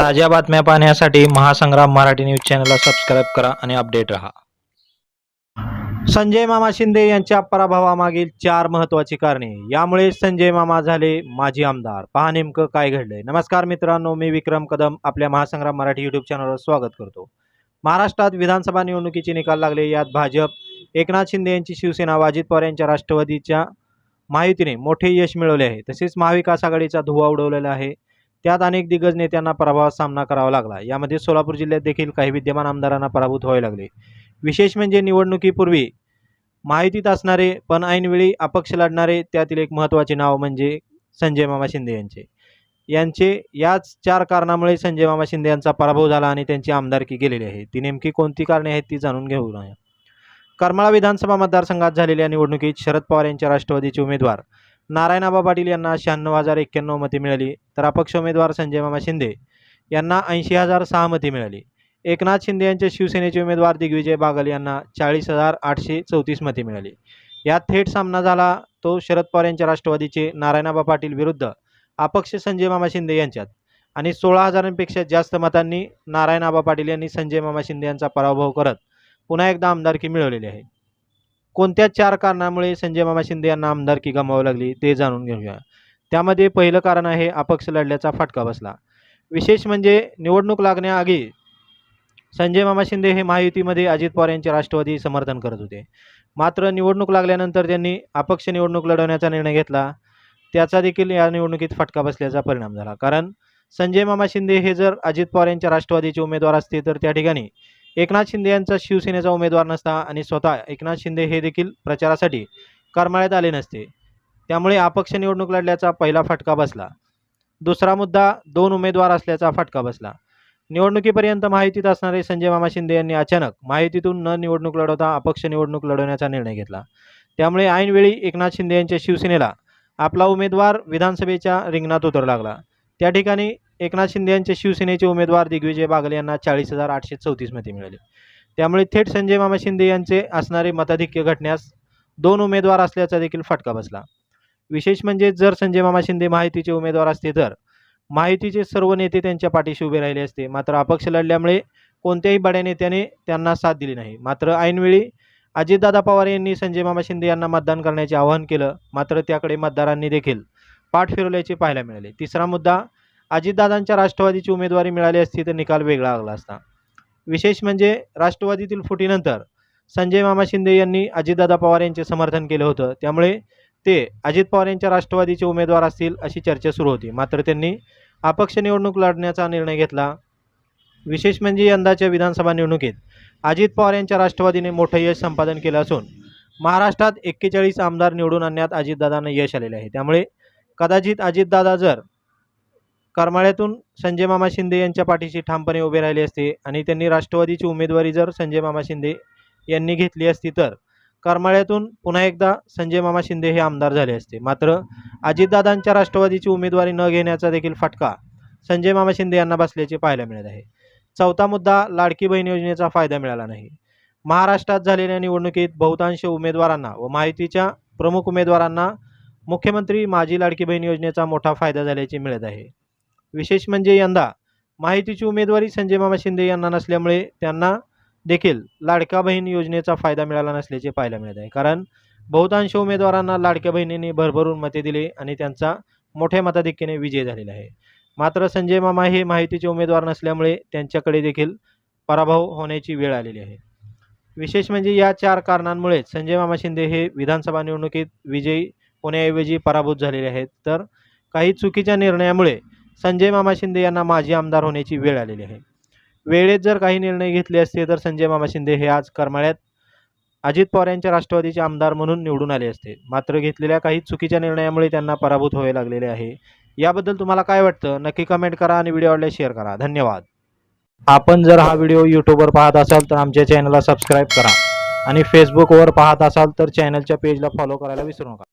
ताज्या बातम्या पाहण्यासाठी महासंग्राम मराठी न्यूज चॅनलला सबस्क्राईब करा आणि अपडेट रहा. संजय मामा शिंदे यांच्या पराभवामागील चार महत्त्वाची कारणे. यामुळे संजय मामा झाले माजी आमदार. पहा नेमकं काय घडलंय. नमस्कार मित्रांनो मी विक्रम कदम आपल्या महासंग्राम मराठी यूट्यूब चॅनलवर स्वागत करतो. महाराष्ट्रात विधानसभा निवडणुकीचे निकाल लागले. यात भाजप एकनाथ शिंदे यांची शिवसेना अजित पवार यांच्या राष्ट्रवादीच्या माहितीने मोठे यश मिळवले आहे. तसेच महाविकास आघाडीचा धुवा उडवलेला आहे. त्यात अनेक दिग्गज नेत्यांना पराभवाचा सामना करावा लागला. यामध्ये सोलापूर जिल्ह्यात देखील काही विद्यमान आमदारांना पराभूत व्हावे लागले. विशेष म्हणजे निवडणुकीपूर्वी माहितीत असणारे पण ऐनवेळी अपक्ष लढणारे त्यातील एक महत्त्वाचे नाव म्हणजे संजय मामा शिंदे यांचे. यांचे याच चार कारणामुळे संजय मामा शिंदे यांचा पराभव झाला आणि त्यांची आमदारकी गेलेली आहे. ती नेमकी कोणती कारणे आहेत ती जाणून घेऊ नये. करमाळा विधानसभा मतदारसंघात झालेल्या निवडणुकीत शरद पवार यांच्या राष्ट्रवादीचे उमेदवार नारायणाबा पाटील यांना शहाण्णव हजार एक्क्याण्णव मते मिळाली. तर अपक्ष उमेदवार संजय मामा शिंदे यांना ऐंशी हजार सहा मते मिळाली. एकनाथ शिंदे यांचे शिवसेनेचे उमेदवार दिग्विजय बागल यांना चाळीस हजार आठशे चौतीस मते मिळाली. यात थेट सामना झाला तो शरद पवार यांच्या राष्ट्रवादीचे नारायणाबा पाटील विरुद्ध अपक्ष संजय मामा शिंदे यांच्यात. आणि सोळा हजारांपेक्षा जास्त मतांनी नारायणाबा पाटील यांनी संजय मामा शिंदे यांचा पराभव करत पुन्हा एकदा आमदारकी मिळवलेली आहे. कोणत्या चार कारणामुळे संजय मामा शिंदे यांना आमदारकी गमावं लागली ते जाणून घेऊया. त्यामध्ये पहिलं कारण आहे अपक्ष लढल्याचा फटका बसला. विशेष म्हणजे निवडणूक लागण्याआधी संजय मामा शिंदे हे महायुतीमध्ये अजित पवार यांचे राष्ट्रवादी समर्थन करत होते. मात्र निवडणूक लागल्यानंतर त्यांनी अपक्ष निवडणूक लढवण्याचा निर्णय घेतला. त्याचा देखील या निवडणुकीत फटका बसल्याचा परिणाम झाला. कारण संजय मामा शिंदे हे जर अजित पवार यांच्या राष्ट्रवादीचे उमेदवार असते तर त्या ठिकाणी एकनाथ शिंदे यांचा शिवसेनेचा उमेदवार नसता आणि स्वतः एकनाथ शिंदे हे देखील प्रचारासाठी करमाळ्यात आले नसते. त्यामुळे अपक्ष निवडणूक लढल्याचा पहिला फटका बसला. दुसरा मुद्दा दोन उमेदवार असल्याचा फटका बसला. निवडणुकीपर्यंत महायुतीत असणारे संजय मामा शिंदे यांनी अचानक महायुतीतून न निवडणूक लढवता अपक्ष निवडणूक लढवण्याचा निर्णय घेतला. त्यामुळे ऐनवेळी एकनाथ शिंदे यांच्या शिवसेनेला आपला उमेदवार विधानसभेच्या रिंगणात उतरू लागला. त्या ठिकाणी एकनाथ शिंदे यांचे शिवसेनेचे उमेदवार दिग्विजय बागल यांना चाळीस हजार आठशे चौतीस मते मिळाले. त्यामुळे थेट संजय मामा शिंदे यांचे असणारे मताधिक्य घटण्यास दोन उमेदवार असल्याचा देखील फटका बसला. विशेष म्हणजे जर संजय मामा शिंदे माहितीचे उमेदवार असते तर माहितीचे सर्व नेते त्यांच्या पाठीशी उभे राहिले असते. मात्र अपक्ष लढल्यामुळे कोणत्याही बड्या नेत्याने त्यांना साथ दिली नाही. मात्र ऐनवेळी अजितदादा पवार यांनी संजय मामा शिंदे यांना मतदान करण्याचे आवाहन केलं. मात्र त्याकडे मतदारांनी देखील पाठ फिरवल्याचे पाहायला मिळाले. तिसरा मुद्दा अजितदादांच्या राष्ट्रवादीची उमेदवारी मिळाली असती तर निकाल वेगळा लागला असता. विशेष म्हणजे राष्ट्रवादीतील फुटीनंतर संजय मामा शिंदे यांनी अजितदादा पवार यांचे समर्थन केलं होतं. त्यामुळे ते अजित पवार यांच्या राष्ट्रवादीचे उमेदवार असतील अशी चर्चा सुरू होती. मात्र त्यांनी अपक्ष निवडणूक लढण्याचा निर्णय घेतला. विशेष म्हणजे यंदाच्या विधानसभा निवडणुकीत अजित पवार यांच्या राष्ट्रवादीने मोठं यश संपादन केलं असून महाराष्ट्रात एक्केचाळीस आमदार निवडून आणण्यात अजितदादांना यश आलेले आहे. त्यामुळे कदाचित अजितदादा जर करमाळ्यातून संजय मामा शिंदे यांच्या पाठीशी ठामपणे उभे राहिले असते आणि त्यांनी राष्ट्रवादीची उमेदवारी जर संजय मामा शिंदे यांनी घेतली असती तर करमाळ्यातून पुन्हा एकदा संजय मामा शिंदे हे आमदार झाले असते. मात्र अजितदादांच्या राष्ट्रवादीची उमेदवारी न घेण्याचा देखील फटका संजय मामा शिंदे यांना बसल्याचे पाहायला मिळत आहे. चौथा मुद्दा लाडकी बहीण योजनेचा फायदा मिळाला नाही. महाराष्ट्रात झालेल्या निवडणुकीत बहुतांश उमेदवारांना व माहितीच्या प्रमुख उमेदवारांना मुख्यमंत्री माझी लाडकी बहीण योजनेचा मोठा फायदा झाल्याचे मिळत आहे. विशेष म्हणजे यंदा माहितीची उमेदवारी संजय मामा शिंदे यांना नसल्यामुळे त्यांना देखील लाडक्या बहीण योजनेचा फायदा मिळाला नसल्याचे पाहायला मिळत आहे. कारण बहुतांश उमेदवारांना लाडक्या बहिणींनी भरभरून मते दिले आणि त्यांचा मोठ्या मताधिक्याने विजय झालेला आहे. मात्र संजय मामा हे माहितीचे उमेदवार नसल्यामुळे त्यांच्याकडे देखील पराभव होण्याची वेळ आलेली आहे. विशेष म्हणजे या चार कारणांमुळेच संजय मामा शिंदे हे विधानसभा निवडणुकीत विजयी होण्याऐवजी पराभूत झालेले आहेत. तर काही चुकीच्या निर्णयामुळे संजय मामा शिंदे यांना माजी आमदार होण्याची वेळ आलेली आहे. वेळेत जर काही निर्णय घेतले असते तर संजय मामा शिंदे हे आज करमाळ्यात अजित पवार यांच्या राष्ट्रवादीचे आमदार म्हणून निवडून आले असते. मात्र घेतलेल्या काही चुकीच्या निर्णयामुळे त्यांना पराभूत व्हावे लागलेले आहे. याबद्दल तुम्हाला काय वाटतं? नक्की कमेंट करा आणि व्हिडिओ आवडल्यास शेअर करा. धन्यवाद. आपण जर हा व्हिडिओ यूट्यूबवर पाहत असाल तर आमच्या चॅनलला सबस्क्राईब करा. आणि फेसबुकवर पाहत असाल तर चॅनलच्या पेजला फॉलो करायला विसरू नका.